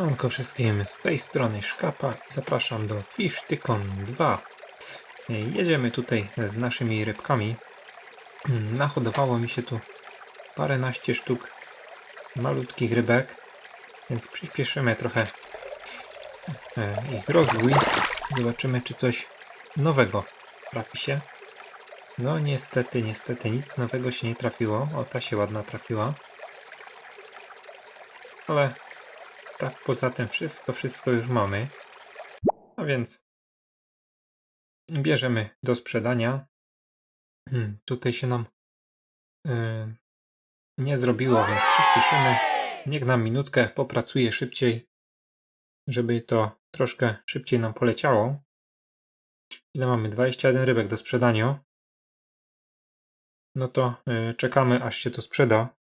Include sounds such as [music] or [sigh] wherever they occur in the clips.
Siemanko wszystkim, z tej strony Szkapa zapraszam do Fish Tycoon 2. Jedziemy tutaj z naszymi rybkami. Nahodowało mi się tu paręnaście sztuk malutkich rybek, więc przyspieszymy trochę e, ich rozwój. Zobaczymy, czy coś nowego trafi się. No niestety, niestety nic nowego się nie trafiło. O, ta się ładna trafiła. Ale tak, poza tym wszystko, wszystko już mamy. A więc bierzemy do sprzedania. Hmm, tutaj się nam yy, nie zrobiło, więc przyspieszymy. Niech nam minutkę popracuje szybciej, żeby to troszkę szybciej nam poleciało. Ile mamy? 21 rybek do sprzedania. No to yy, czekamy, aż się to sprzeda.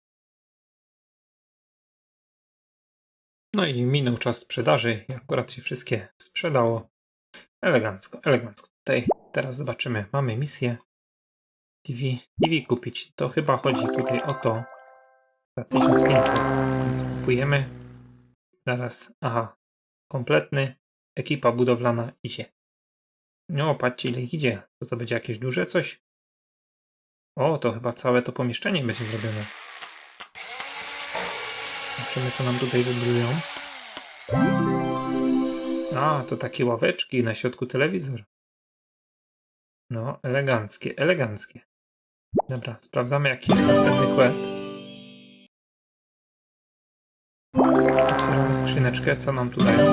No i minął czas sprzedaży i akurat się wszystkie sprzedało. Elegancko, elegancko. Tutaj teraz zobaczymy. Mamy misję TV, TV kupić. To chyba chodzi tutaj o to za 1500. Więc kupujemy. Zaraz, aha, kompletny. Ekipa budowlana idzie. No, patrzcie ile idzie. To będzie jakieś duże coś? O, to chyba całe to pomieszczenie będzie zrobione. Zobaczymy, co nam tutaj wybrują. A, to takie ławeczki na środku telewizor. No, eleganckie, eleganckie. Dobra, sprawdzamy, jaki jest następny quest. Otwieramy skrzyneczkę, co nam tu dają.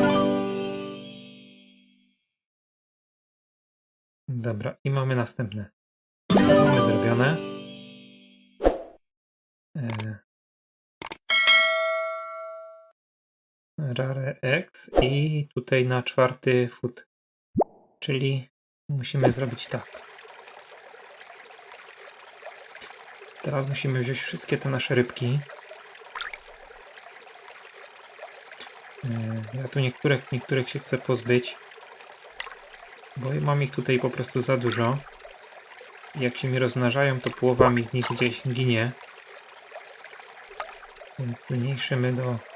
Dobra, i mamy następne. Mamy zrobione. Rare X i tutaj na czwarty foot. Czyli musimy zrobić tak. Teraz musimy wziąć wszystkie te nasze rybki. Yy, Ja tu niektóre, niektórych się chcę pozbyć. Bo mam ich tutaj po prostu za dużo. Jak się mi rozmnażają, to połowa mi z nich gdzieś ginie. Więc zmniejszymy do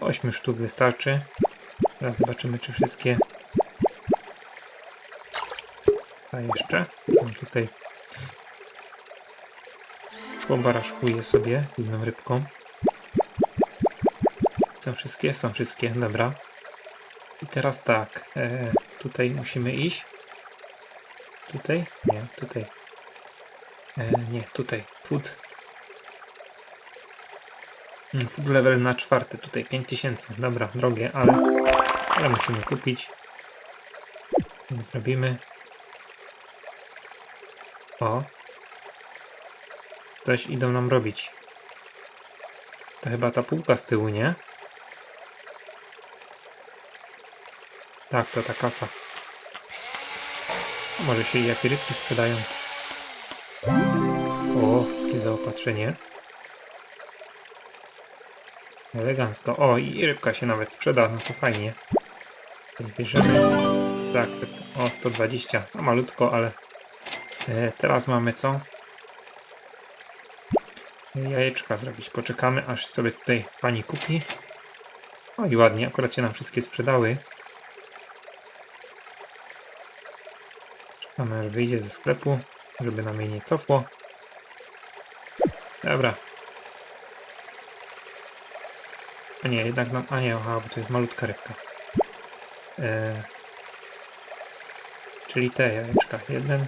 8 sztuk wystarczy. Teraz zobaczymy, czy wszystkie. A jeszcze. Mam tutaj. Pobaraszkuję sobie z jedną rybką. Są wszystkie? Są wszystkie, dobra. I teraz tak. E, tutaj musimy iść. Tutaj? Nie, tutaj. E, nie, tutaj. Food. Mm, Food level na czwarty, tutaj 5000. Dobra, drogie, ale, ale musimy kupić. Zrobimy. O. Coś idą nam robić. To chyba ta półka z tyłu, nie? Tak, to ta kasa. Może się jakie rybki sprzedają. O, jakie zaopatrzenie. Elegancko. O, i rybka się nawet sprzeda, no to fajnie. Bierzemy. Tak, o 120. No malutko, ale e, teraz mamy co? Jajeczka zrobić. Poczekamy, aż sobie tutaj pani kupi. O i ładnie, akurat się nam wszystkie sprzedały. Czekamy, aż wyjdzie ze sklepu, żeby nam jej nie cofło. Dobra, Nie, jednak nam... A nie, aha, bo to jest malutka rybka. E, czyli te jajeczka. Jeden.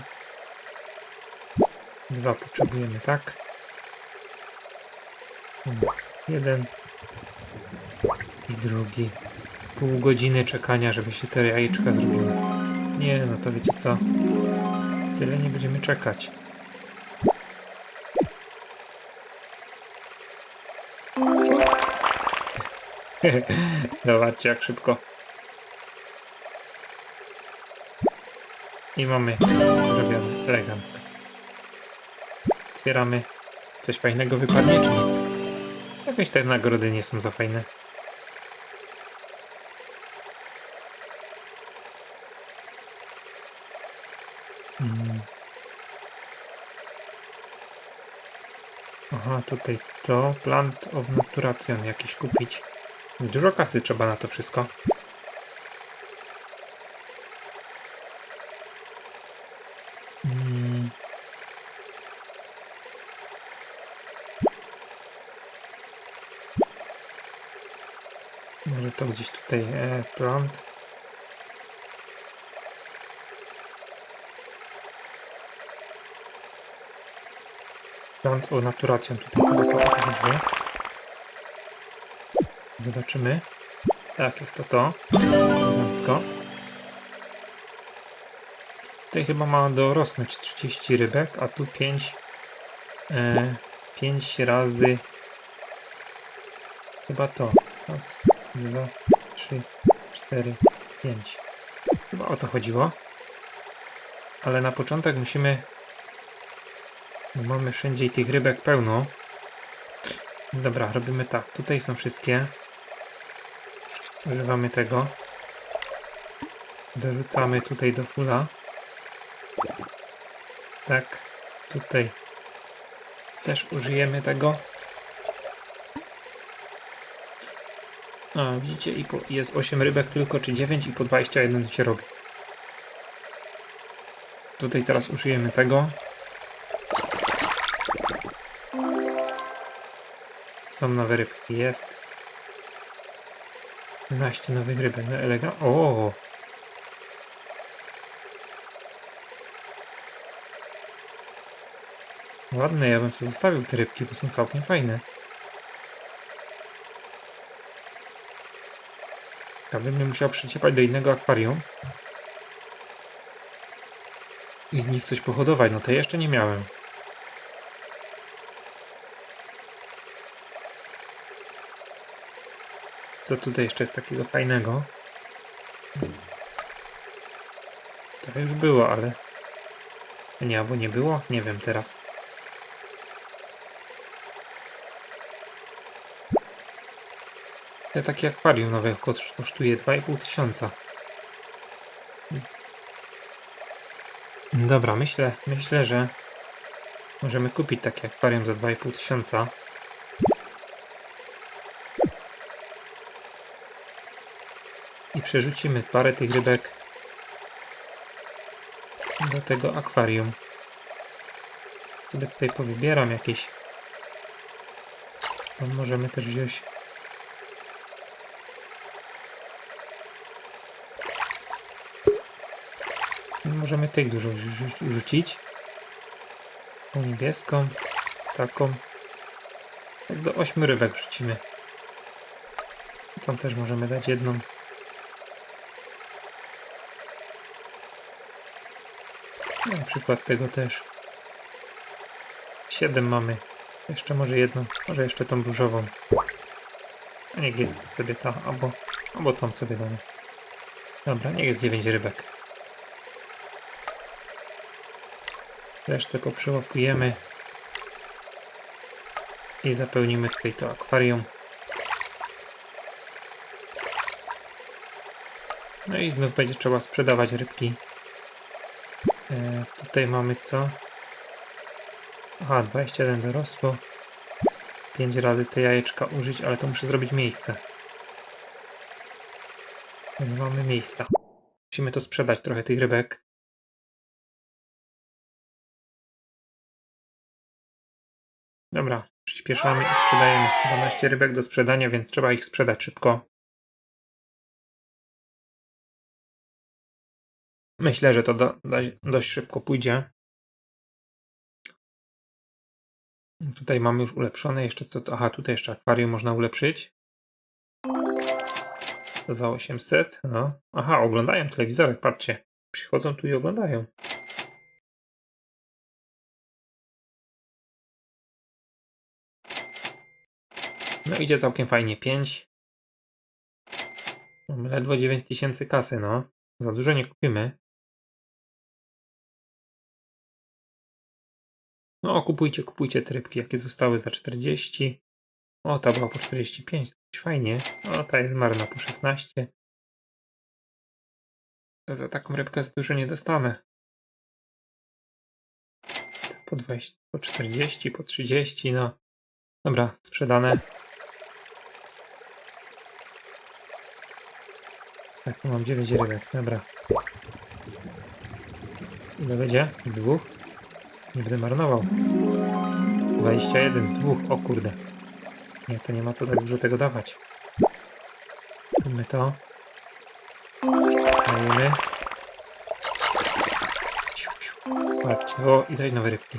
Dwa potrzebujemy, tak? Jeden. I drugi. Pół godziny czekania, żeby się te jajeczka zrobiły. Nie, no to wiecie co? Tyle nie będziemy czekać. [laughs] Zobaczcie jak szybko. I mamy zrobione elegancko. Otwieramy. Coś fajnego wypadnie czy nic? Jakieś te nagrody nie są za fajne. Mm. Aha, tutaj to. Plant of Maturation jakiś kupić. Dużo kasy trzeba na to wszystko. Mm. Może to gdzieś tutaj e, plant. Plant o naturacją tutaj to o to chodziło. Zobaczymy. Tak, jest to to. Elegancko. Tutaj chyba ma dorosnąć 30 rybek, a tu 5 e, 5 razy chyba to. Raz, dwa, trzy, cztery, pięć. Chyba o to chodziło. Ale na początek musimy bo mamy wszędzie tych rybek pełno. Dobra, robimy tak. Tutaj są wszystkie. Używamy tego. Dorzucamy tutaj do fula. Tak. Tutaj też użyjemy tego. A, widzicie, i jest 8 rybek tylko, czy 9 i po 21 się robi. Tutaj teraz użyjemy tego. Są nowe rybki, jest. 11 nowych rybek, no elega. O! Ładne, ja bym sobie zostawił te rybki, bo są całkiem fajne. Ja bym musiał przyciepać do innego akwarium. I z nich coś pohodować, no to jeszcze nie miałem. Co tutaj jeszcze jest takiego fajnego? To już było, ale... Nie, albo nie było? Nie wiem teraz. Ja takie akwarium nowe koszt- kosztuje 2,5 tysiąca. Dobra, myślę, myślę, że możemy kupić takie akwarium za 2,5 tysiąca. I przerzucimy parę tych rybek do tego akwarium. Sobie tutaj powybieram jakieś. To możemy też wziąć Możemy tych dużo rzucić. Tą niebieską, taką. Tak do 8 rybek wrzucimy. Tą też możemy dać jedną. Na przykład tego też. 7 mamy. Jeszcze może jedną, może jeszcze tą różową. A niech jest sobie ta, albo, albo tą sobie damy. Dobra, niech jest 9 rybek. Resztę poprzyłapujemy i zapełnimy tutaj to akwarium. No i znów będzie trzeba sprzedawać rybki. E, tutaj mamy co? Aha, 21 dorosło. 5 razy te jajeczka użyć, ale to muszę zrobić miejsce. Nie mamy miejsca. Musimy to sprzedać trochę tych rybek. Dobra, przyspieszamy i sprzedajemy 12 rybek do sprzedania, więc trzeba ich sprzedać szybko. Myślę, że to do, do, dość szybko pójdzie. Tutaj mamy już ulepszone jeszcze co to. Aha, tutaj jeszcze akwarium można ulepszyć. To za 800. No. Aha, oglądają telewizorek, patrzcie. Przychodzą tu i oglądają. No idzie całkiem fajnie. 5. Mamy ledwo 9000 kasy, no. Za dużo nie kupimy. No, kupujcie, kupujcie te rybki, jakie zostały za 40. O, ta była po 45, to dość fajnie. O, ta jest marna po 16. Za taką rybkę za dużo nie dostanę. Po 20, po 40, po 30, no. Dobra, sprzedane. Tak, mam 9 rybek, dobra. Ile będzie? Z dwóch? Nie będę marnował. 21 z dwóch, o kurde. Nie, to nie ma co tak dużo tego dawać. Zróbmy to. Dajemy. Patrzcie, o i zaś nowe rybki.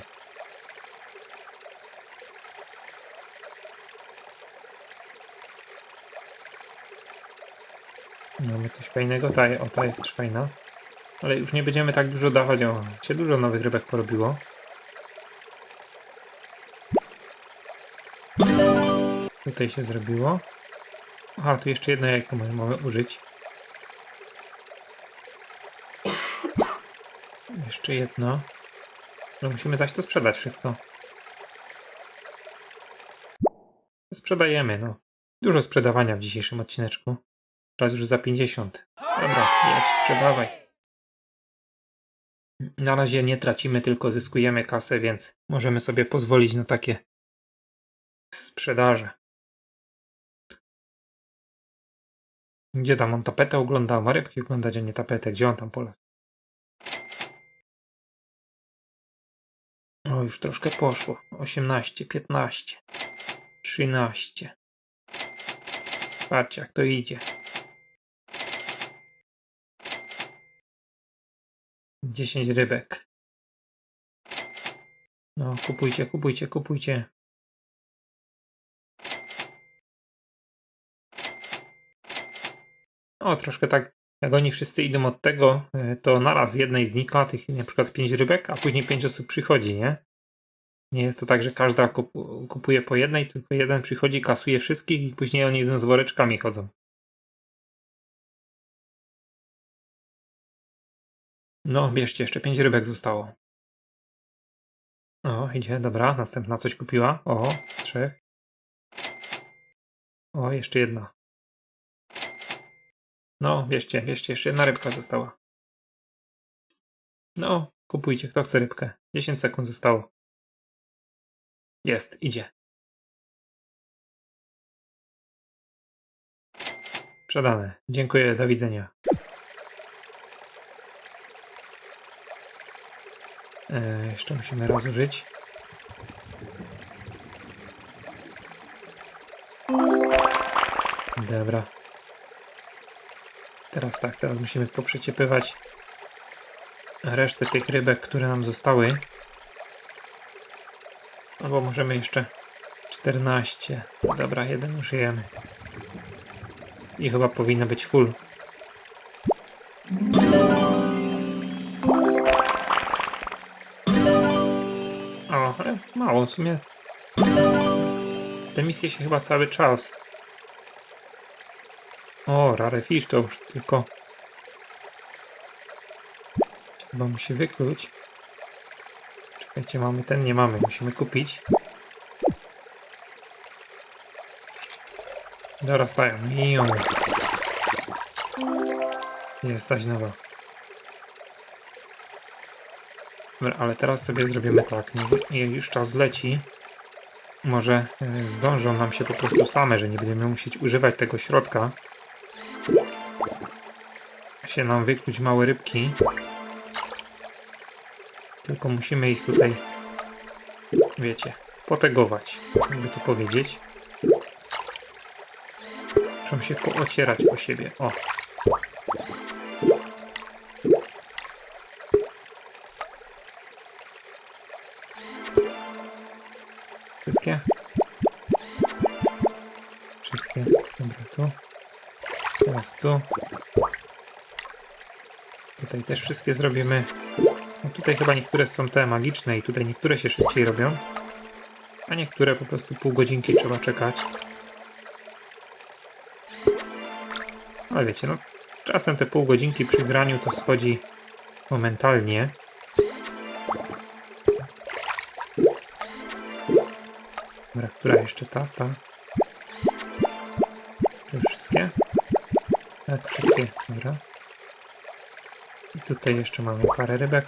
Mamy coś fajnego, ta, o ta jest też fajna. Ale już nie będziemy tak dużo dawać, o, się dużo nowych rybek porobiło. Tutaj się zrobiło. Aha, tu jeszcze jedno jajko mamy użyć. Jeszcze jedno. No musimy zaś to sprzedać wszystko. Sprzedajemy, no. Dużo sprzedawania w dzisiejszym odcineczku. Teraz już za 50. Dobra, jedź, sprzedawaj. Na razie nie tracimy, tylko zyskujemy kasę, więc możemy sobie pozwolić na takie sprzedaże. Gdzie tam on tapetę oglądał? Ma rybki oglądać, a nie tapetę. Gdzie on tam polas? O, już troszkę poszło. 18, 15, 13. Patrzcie, jak to idzie. 10 rybek. No, kupujcie, kupujcie, kupujcie. O, troszkę tak, jak oni wszyscy idą od tego, e, to naraz jednej znika, tych na przykład 5 rybek, a później 5 osób przychodzi, nie? Nie jest to tak, że każda kupu- kupuje po jednej, tylko jeden przychodzi, kasuje wszystkich i później oni z woreczkami chodzą. No, bierzcie, jeszcze 5 rybek zostało. O, idzie, dobra, następna coś kupiła. O, trzech. O, jeszcze jedna. No, bierzcie, bierzcie, jeszcze jedna rybka została. No, kupujcie, kto chce rybkę. 10 sekund zostało. Jest, idzie. Sprzedane. Dziękuję, do widzenia. E, jeszcze musimy rozłożyć. Dobra. Teraz tak, teraz musimy poprzeciepywać resztę tych rybek, które nam zostały. Albo możemy jeszcze 14. Dobra, jeden użyjemy. I chyba powinno być full. O, mało w sumie. Te misje się chyba cały czas. O, rare fish to już tylko. Chyba musi wykluć. Czekajcie, mamy ten, nie mamy, musimy kupić. Dorastają. Ią. Jest zaś nowa. Dobra, ale teraz sobie zrobimy tak. Nie, już czas leci. Może e, zdążą nam się po prostu same, że nie będziemy musieć używać tego środka. Się nam wykluć małe rybki. Tylko musimy ich tutaj, wiecie, potegować, jakby to powiedzieć. Muszą się poocierać po siebie. O. Wszystkie? Wszystkie. Dobra, tu. Teraz tu. Tutaj też wszystkie zrobimy. No tutaj chyba niektóre są te magiczne i tutaj niektóre się szybciej robią. A niektóre po prostu pół godzinki trzeba czekać. Ale wiecie, no czasem te pół godzinki przy graniu to schodzi momentalnie. Dobra, która jeszcze ta, ta. Już wszystkie? Tak, wszystkie, dobra. Tutaj jeszcze mamy parę rybek.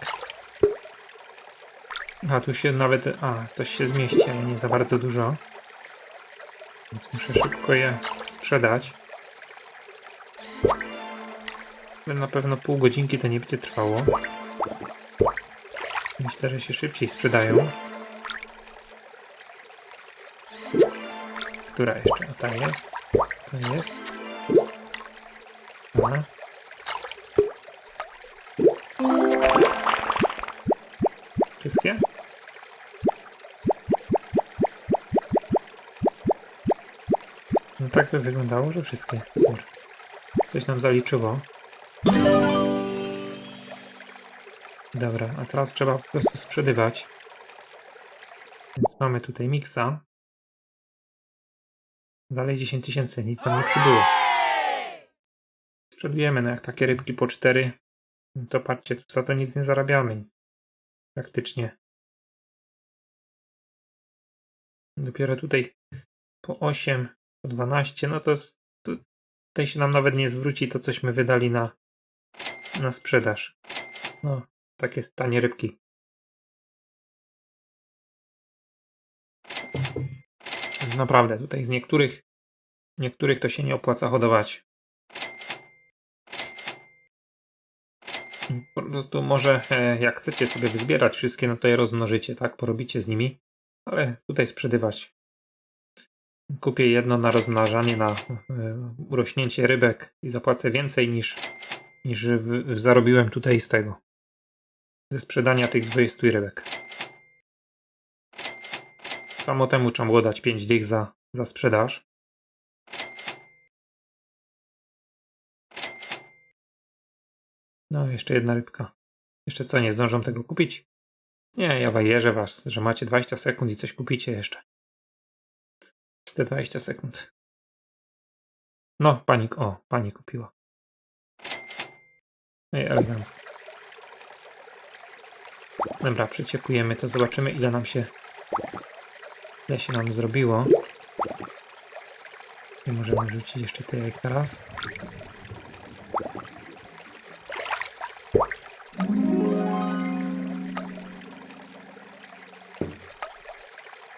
A, tu się nawet... A, coś się zmieści, ale nie za bardzo dużo. Więc muszę szybko je sprzedać. Na pewno pół godzinki to nie będzie trwało. Myślę, że się szybciej sprzedają. Która jeszcze? A ta jest. Jest. By wyglądało, że wszystkie. Coś nam zaliczyło. Dobra, a teraz trzeba po prostu sprzedawać. Więc mamy tutaj miksa. Dalej 10 tysięcy, nic nam nie przybyło. Sprzedujemy, no jak takie rybki po 4, no to patrzcie, za to nic nie zarabiamy. Praktycznie. Dopiero tutaj po 8, po 12, no to jest, tu, tutaj się nam nawet nie zwróci to, cośmy wydali na, na sprzedaż. No, takie tanie rybki. Naprawdę, tutaj z niektórych, niektórych to się nie opłaca hodować. Po prostu może e, jak chcecie sobie wyzbierać wszystkie, no to je rozmnożycie, tak? Porobicie z nimi, ale tutaj sprzedawać. Kupię jedno na rozmnażanie, na e, urośnięcie rybek i zapłacę więcej niż, niż w, zarobiłem tutaj z tego. Ze sprzedania tych 20 rybek. Samo temu trzeba było dać 5 dych za, za sprzedaż. No, jeszcze jedna rybka. Jeszcze co, nie zdążą tego kupić? Nie, ja wajerzę was, że macie 20 sekund i coś kupicie jeszcze. Te 20 sekund. No, pani, o, pani kupiła. No i elegancko. Dobra, przeciekujemy to, zobaczymy ile nam się ile się nam zrobiło. I możemy wrzucić jeszcze te jajka raz.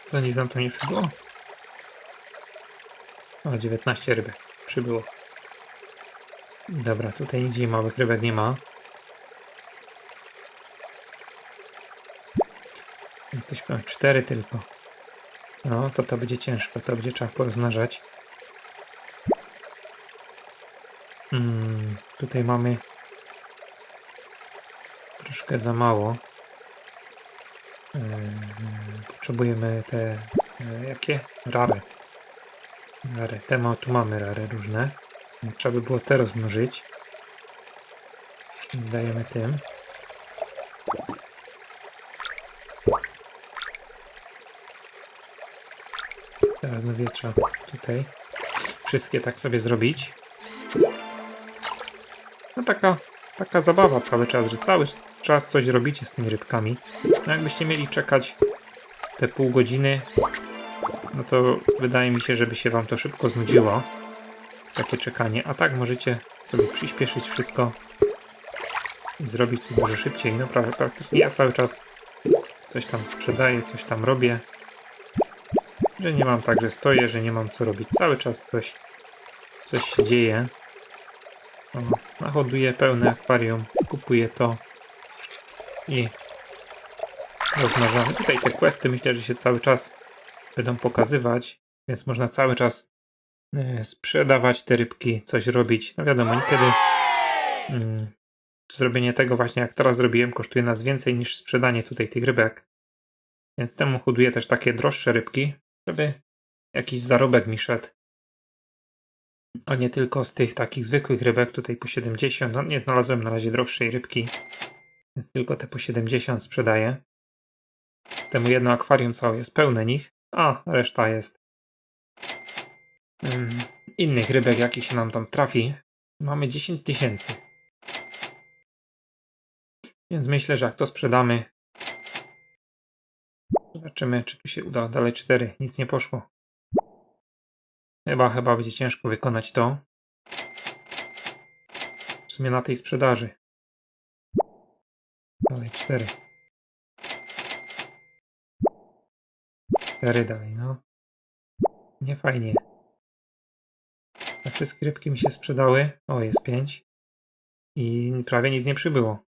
Co nic nam to nie przybyło? O, 19 rybek przybyło. Dobra, tutaj nigdzie małych rybek nie ma. Jesteśmy 4 tylko. No, to to będzie ciężko, to będzie trzeba porozmnażać. Hmm, tutaj mamy troszkę za mało. Yy, potrzebujemy te yy, jakie? Rare. Rare. Te ma, tu mamy rare różne. Trzeba by było te rozmnożyć. Dajemy tym. Teraz no wietrza tutaj. Wszystkie tak sobie zrobić. No taka, taka zabawa cały czas, że cały czas coś robicie z tymi rybkami. No jakbyście mieli czekać te pół godziny, no to wydaje mi się, żeby się wam to szybko znudziło. Takie czekanie. A tak możecie sobie przyspieszyć wszystko i zrobić to dużo szybciej. No prawie praktycznie ja cały czas coś tam sprzedaję, coś tam robię. Że nie mam tak, że stoję, że nie mam co robić. Cały czas coś, coś się dzieje. O, nahoduję pełne akwarium, kupuję to i rozmnażamy. Tutaj te questy myślę, że się cały czas będą pokazywać, więc można cały czas y, sprzedawać te rybki, coś robić. No wiadomo, niekiedy y, zrobienie tego właśnie jak teraz zrobiłem kosztuje nas więcej niż sprzedanie tutaj tych rybek. Więc temu hoduję też takie droższe rybki, żeby jakiś zarobek mi szedł. A nie tylko z tych takich zwykłych rybek, tutaj po 70. No nie znalazłem na razie droższej rybki, więc tylko te po 70 sprzedaję. Temu jedno akwarium całe jest pełne nich, a reszta jest um, innych rybek, jakich się nam tam trafi. Mamy 10 tysięcy. Więc myślę, że jak to sprzedamy, zobaczymy, czy tu się uda. Dalej 4, nic nie poszło. Chyba, chyba będzie ciężko wykonać to. W sumie na tej sprzedaży. Dalej 4. 4 dalej, no. Nie fajnie. Te wszystkie rybki mi się sprzedały. O, jest 5. I prawie nic nie przybyło.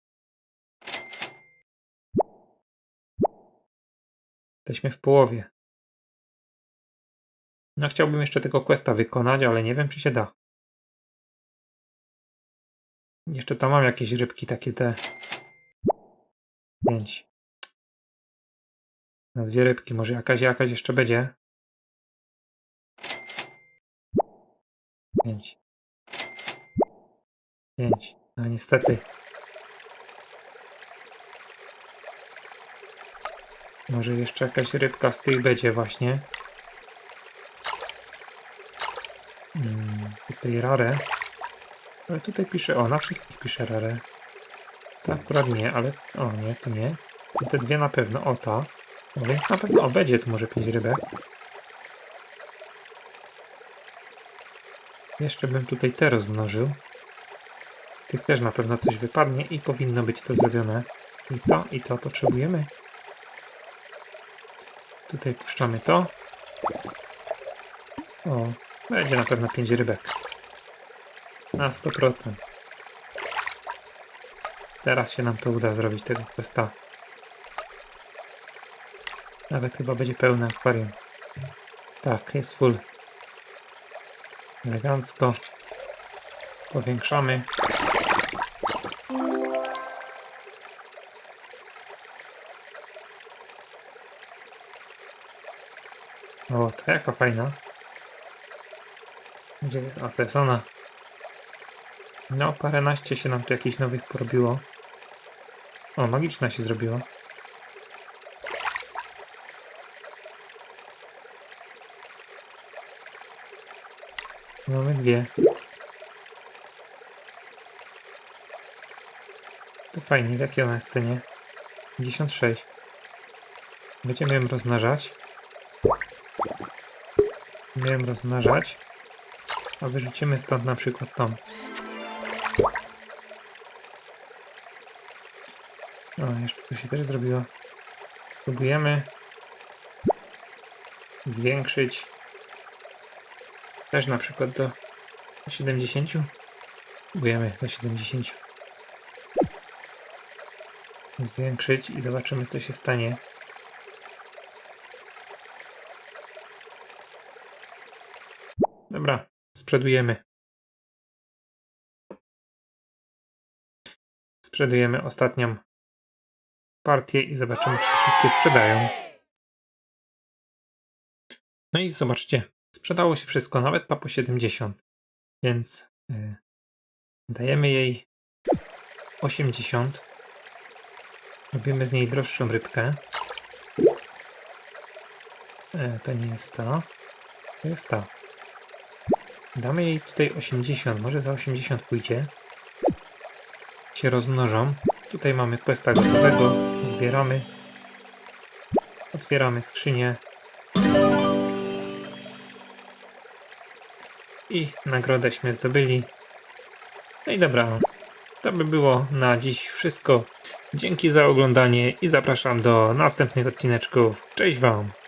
Jesteśmy w połowie. No chciałbym jeszcze tego questa wykonać, ale nie wiem czy się da. Jeszcze tam mam jakieś rybki takie te. Pięć. Na dwie rybki, może jakaś jakaś jeszcze będzie. Pięć. Pięć. No niestety. Może jeszcze jakaś rybka z tych będzie właśnie. Hmm, tutaj rare. Ale tutaj pisze, o, na wszystkich pisze rare. To akurat nie, ale, o nie, to nie. I te dwie na pewno, o ta. Więc na pewno, o, będzie tu może pięć rybek. Jeszcze bym tutaj te rozmnożył. Z tych też na pewno coś wypadnie i powinno być to zrobione. I to, i to potrzebujemy. Tutaj puszczamy to. O, będzie na pewno 5 rybek. Na 100%. Teraz się nam to uda zrobić tego questa. Nawet chyba będzie pełne akwarium. Tak, jest full. Elegancko. Powiększamy. O, to jaka fajna. Gdzie, a to jest ona. No, paręnaście się nam tu jakichś nowych porobiło. O, magiczna się zrobiła. Mamy dwie. To fajnie, w jakiej ona jest cenie? 56. Będziemy ją rozmnażać. Będziemy ją rozmnażać. A wyrzucimy stąd na przykład tą. O, jeszcze tu się też zrobiło. Próbujemy zwiększyć też na przykład do 70. Próbujemy do 70. Zwiększyć i zobaczymy co się stanie. Dobra, sprzedujemy. Sprzedujemy ostatnią partię i zobaczymy, czy wszystkie sprzedają. No i zobaczcie, sprzedało się wszystko, nawet ta po 70. Więc yy, dajemy jej 80. Robimy z niej droższą rybkę. E, to nie jest ta. To jest ta. Damy jej tutaj 80, może za 80 pójdzie. Się rozmnożą. Tutaj mamy questa gotowego. Zbieramy. Otwieramy skrzynię. I nagrodeśmy zdobyli. No i dobra. To by było na dziś wszystko. Dzięki za oglądanie i zapraszam do następnych odcineczków. Cześć Wam!